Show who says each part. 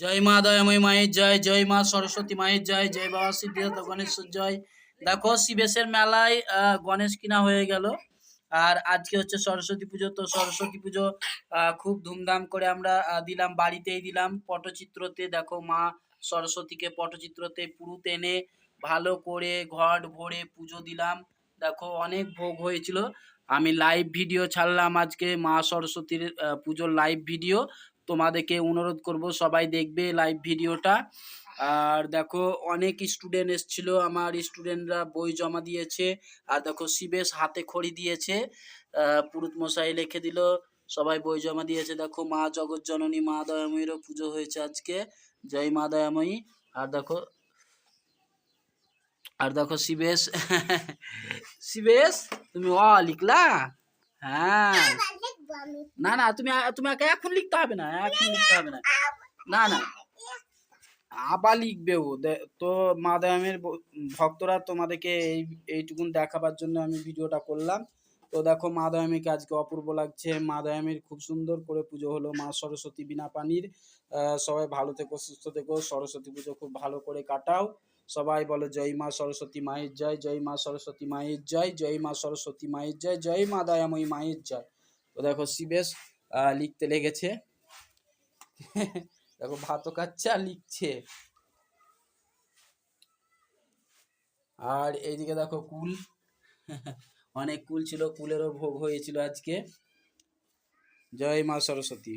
Speaker 1: জয় মা দয়াময় মায়ের জয় জয় মা সরস্বতী মায়ের জয় জয় বাবা সিদ্ধিদাতা গণেশ জয়। দেখো শিবেশের মেলায় গণেশ কিনা হয়ে গেল। আর আজকে হচ্ছে সরস্বতী পুজো। তো সরস্বতী পুজো খুব ধুমধাম করে আমরা দিলাম, বাড়িতেই দিলাম পটচিত্রতে। দেখো মা সরস্বতীকে পটচিত্রতে পুরুত এনে ভালো করে ঘট ভরে পুজো দিলাম। দেখো অনেক ভোগ হয়েছিল। আমি লাইভ ভিডিও ছাড়লাম আজকে মা সরস্বতীর পুজোর লাইভ ভিডিও তোমাদেরকে অনুরোধ করব, সবাই দেখবে লাইভ ভিডিওটা আর দেখো, অনেক স্টুডেন্ট এসছিল, আমার স্টুডেন্টরা বই জমা দিয়েছে। আর দেখো, শিবেশ হাতে খড়ি দিয়েছে। পুরুত মশাই লিখে দিল, সবাই বই জমা দিয়েছে। দেখো, মা জগৎ জননী মা দয়াময়ীরও পুজো হয়েছে আজকে। জয় মা দয়াময়ী। আর দেখো আর দেখো, শিবেশ। শিবেশ, তুমি অ লিখলা? হ্যাঁ। না না, তুমি তোমাকে এখন লিখতে হবে না, এখন লিখতে হবে না। না না। আবার লিখবে ও। তো মা দয়ামের ভক্তরা তোমাদেরকে এই, এইটুকুন দেখাবার জন্য আমি ভিডিওটা করলাম। তো দেখো মা দয়ামীকে আজকে অপূর্ব লাগছে। মা দয়ামীর খুব সুন্দর করে পুজো হলো মা সরস্বতী বিনা পানির। সবাই ভালো থেকো, সুস্থ থেকো। সরস্বতী পুজো খুব ভালো করে কাটাও। সবাই বলো, জয় মা সরস্বতী মায়ের জয় জয় মা সরস্বতী মায়ের জয় জয় মা সরস্বতী মায়ের জয় জয় মা দয়াময়ী মায়ের জয়। তো দেখো শিবেশ লিখতে লেগেছে। দেখো ভাতও আর লিখছে। আর এইদিকে দেখো কুল। অনেক কুল ছিল, কুলেরও ভোগ হয়েছিল আজকে। জয় মা সরস্বতী।